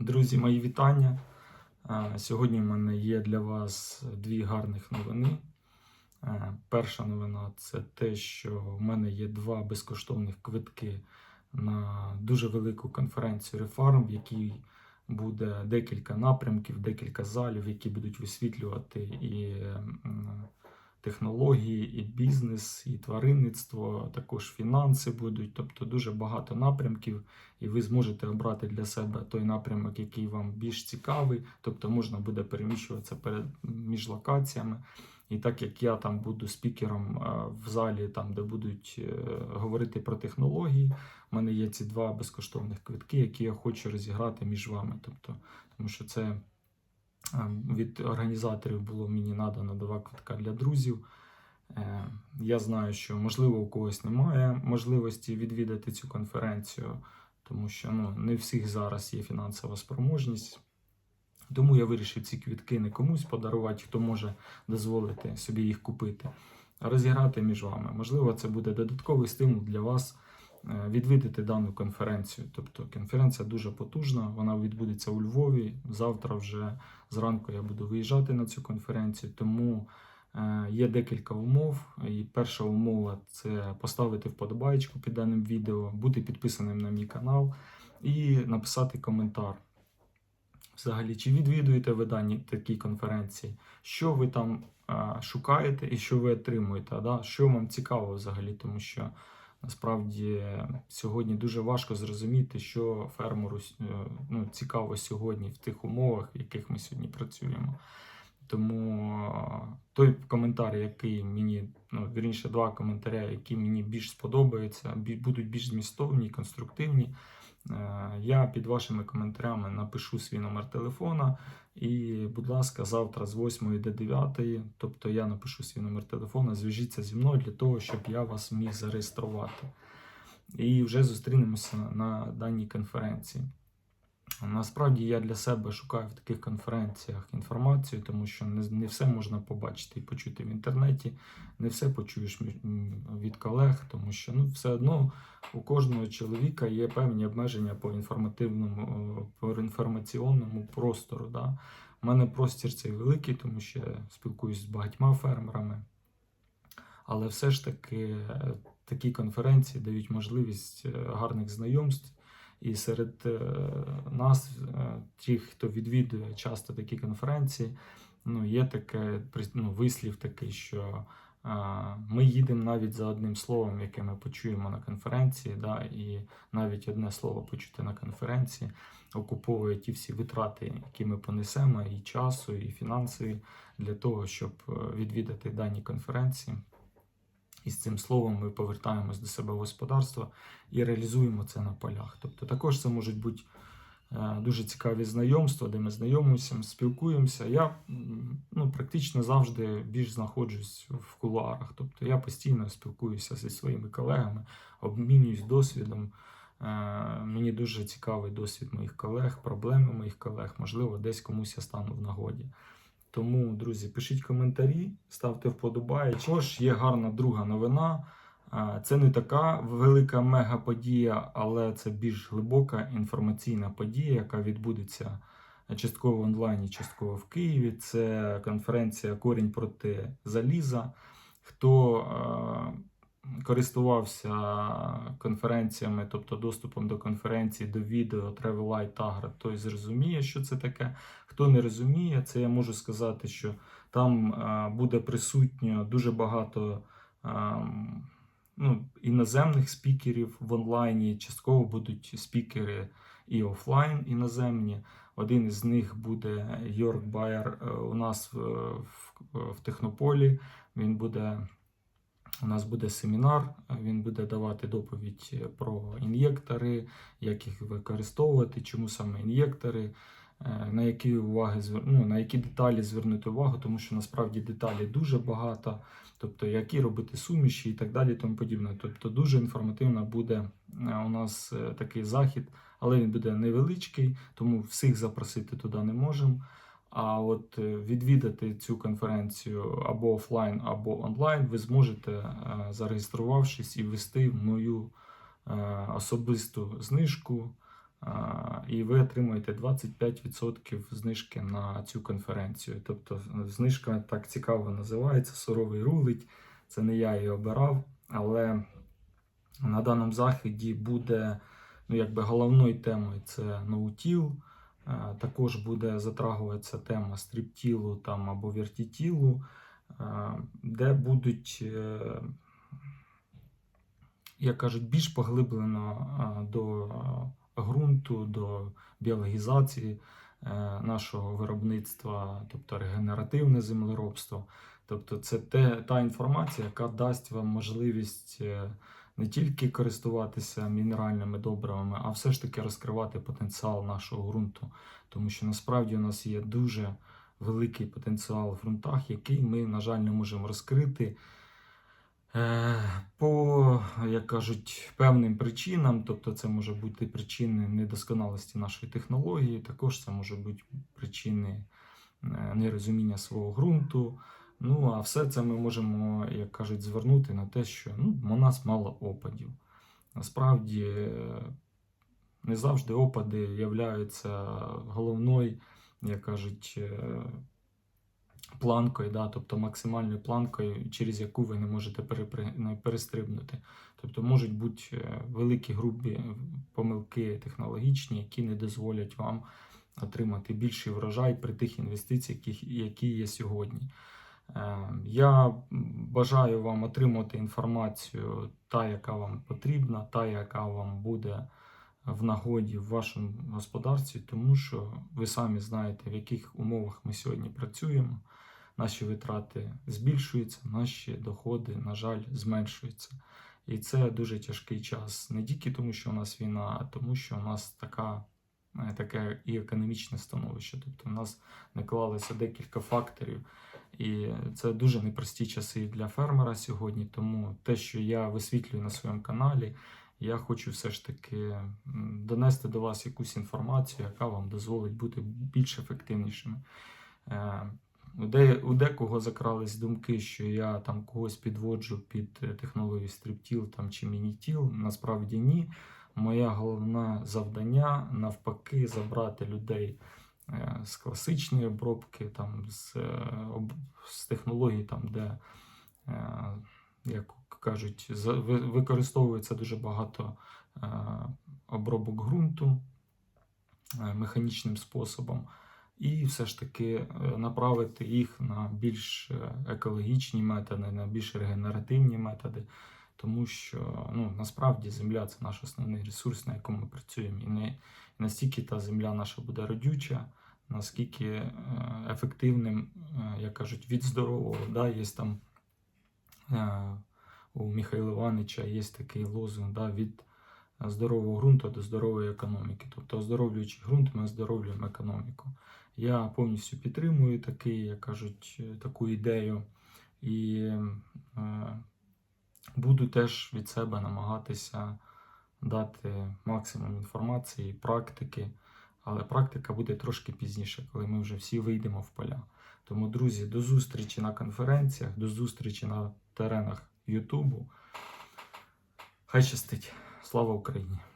Друзі, мої вітання. Е, Сьогодні в мене є для вас дві гарних новини. Е, Перша новина це те, що в мене є два безкоштовних квитки на дуже велику конференцію Refarm, в якій буде декілька напрямків, декілька залів, які будуть висвітлювати і технології, і бізнес, і тваринництво, також фінанси будуть, тобто дуже багато напрямків і ви зможете обрати для себе той напрямок, який вам більш цікавий, тобто можна буде переміщуватися перед між локаціями. І так як я там буду спікером е, в залі, там де будуть е, говорити про технології, в мене є ці два безкоштовних квитки, які я хочу розіграти між вами. Тобто, тому що це від організаторів було мені надано два квитка для друзів. Е, Я знаю, що можливо у когось немає можливості відвідати цю конференцію, тому що ну, не всіх зараз є фінансова спроможність. Тому я вирішив ці квітки не комусь подарувати, хто може дозволити собі їх купити, а розіграти між вами. Можливо, це буде додатковий стимул для вас відвідати дану конференцію. Тобто конференція дуже потужна, вона відбудеться у Львові. Завтра вже зранку я буду виїжджати на цю конференцію, тому е, є декілька умов. І перша умова це поставити вподобайку під даним відео, бути підписаним на мій канал і написати коментар. Взагалі, чи відвідуєте ви дані такі конференції, що ви там а, шукаєте і що ви отримуєте, да? що вам цікаво взагалі, тому що насправді сьогодні дуже важко зрозуміти, що фермеру е, ну, цікаво сьогодні в тих умовах, в яких ми сьогодні працюємо. Тому той коментар, який мені, ну вірніше, два коментаря, які мені більш сподобаються, будуть більш змістовні, конструктивні. Е, Я під вашими коментарями напишу свій номер телефона. І, будь ласка, завтра з 8 до 9, тобто я напишу свій номер телефона, зв'яжіться зі мною для того, щоб я вас міг зареєструвати. І вже зустрінемося на даній конференції. Насправді я для себе шукаю в таких конференціях інформацію, тому що не, все можна побачити і почути в інтернеті, не все почуєш від колег, тому що ну, все одно у кожного чоловіка є певні обмеження по інформативному, е, по інформаційному простору. Да? У мене простір цей великий, тому що я спілкуюсь з багатьма фермерами. Але все ж таки е, такі конференції дають можливість е, гарних знайомств. І серед е, нас, е, тих, хто відвідує часто такі конференції, ну, є таке ну, вислів такий, що ми їдемо навіть за одним словом, яке ми почуємо на конференції, да, і навіть одне слово почути на конференції окуповує ті всі витрати, які ми понесемо, і часу, і фінансові, для того, щоб е, відвідати дані конференції. І з цим словом ми повертаємось до себе в господарство і реалізуємо це на полях. Тобто також це можуть бути е, дуже цікаві знайомства, де ми знайомимося, спілкуємося. Я ну, практично завжди більш знаходжусь в кулуарах. Тобто я постійно спілкуюся зі своїми колегами, обмінююсь досвідом. Е, Мені дуже цікавий досвід моїх колег, проблеми моїх колег. Можливо, десь комусь я стану в нагоді. Тому, друзі, пишіть коментарі, ставте вподобайки. Також є гарна друга новина. Це не така велика мега-подія, але це більш глибока інформаційна подія, яка відбудеться частково в онлайні, частково в Києві. Це конференція Корінь проти заліза. Хто користувався конференціями, тобто доступом до конференції, до відео, Travel Light Agro, той зрозуміє, що це таке. Хто не розуміє, це я можу сказати, що там е, буде присутньо дуже багато ем, ну, іноземних спікерів в онлайні. Частково будуть спікери і офлайн іноземні. Один із них буде Йорк Байер е, у нас в, в Технополі. Він буде. У нас буде семінар, він буде давати доповідь про ін'єктори, як їх використовувати, чому саме ін'єктори, е, на які уваги ну, на які деталі звернути увагу, тому що насправді деталі дуже багато, тобто які робити суміші і так далі, тому подібне. Тобто дуже інформативно буде е, у нас е, такий захід, але він буде невеличкий, тому всіх запросити туди не можемо. А от е, відвідати цю конференцію або офлайн, або онлайн, ви зможете, е, зареєструвавшись і ввести мою е, особисту знижку і ви отримуєте 25% знижки на цю конференцію. Тобто знижка так цікаво називається Суровий рулить. Це не я її обирав, але на даному заході буде ну, якби головною темою це ноутіл. Е, Також буде затрагуватися тема стріптілу там або вертітілу, е, де будуть, е, як кажуть, більш поглиблено до ґрунту, до біологізації нашого виробництва, тобто регенеративне землеробство. Тобто, це те, та інформація, яка дасть вам можливість не тільки користуватися мінеральними добривами, а все ж таки розкривати потенціал нашого ґрунту. Тому що насправді у нас є дуже великий потенціал в ґрунтах, який ми, на жаль, не можемо розкрити. Е, По, як кажуть, певним причинам, тобто це може бути причини недосконалості нашої технології, також це може бути причини е, нерозуміння свого ґрунту. Ну, а все це ми можемо, як кажуть, звернути на те, що ну, у нас мало опадів. Насправді, е, не завжди опади являються головною, як кажуть, е, планкою, да, тобто максимальною планкою, через яку ви не можете перестрибнути. Тобто можуть бути е, великі грубі помилки технологічні, які не дозволять вам отримати більший врожай при тих інвестиціях, які- які є сьогодні. Е, Я бажаю вам отримати інформацію, та, яка вам потрібна, та, яка вам буде в нагоді в вашому господарстві, тому що ви самі знаєте, в яких умовах ми сьогодні працюємо. Наші витрати збільшуються, наші доходи, на жаль, зменшуються. І це дуже тяжкий час. Не тільки тому, що у нас війна, а тому, що у нас така, е, таке і економічне становище. Тобто, у нас наклалося декілька факторів. І це дуже непрості часи для фермера сьогодні. Тому те, що я висвітлюю на своєму каналі, я хочу все ж таки донести до вас якусь інформацію, яка вам дозволить бути більш ефективнішими. Е, У, декого закрались думки, що я там когось підводжу під е, технологію стриптіл там, чи мінітіл. Насправді ні. Моє головне завдання навпаки забрати людей з класичної обробки, там, з, е, з технологій, там, де, е, як кажуть, використовується дуже багато е, обробок ґрунту е, механічним способом, і все ж таки е, направити їх на більш е, екологічні методи, на більш регенеративні методи. Тому що ну, насправді земля це наш основний ресурс, на якому ми працюємо. І не настільки та земля наша буде родюча, наскільки е, ефективним, е, як кажуть, від здорового. Да, є там е, у Михайла Івановича є такий лозунг да, від здорового ґрунту до здорової економіки. Тобто, оздоровлюючи ґрунт, ми оздоровлюємо економіку. Я повністю підтримую такий, як кажуть, таку ідею. І буду теж від себе намагатися дати максимум інформації, практики. Але практика буде трошки пізніше, коли ми вже всі вийдемо в поля. Тому, друзі, до зустрічі на конференціях, до зустрічі на теренах Ютубу. Хай щастить! Слава Україні!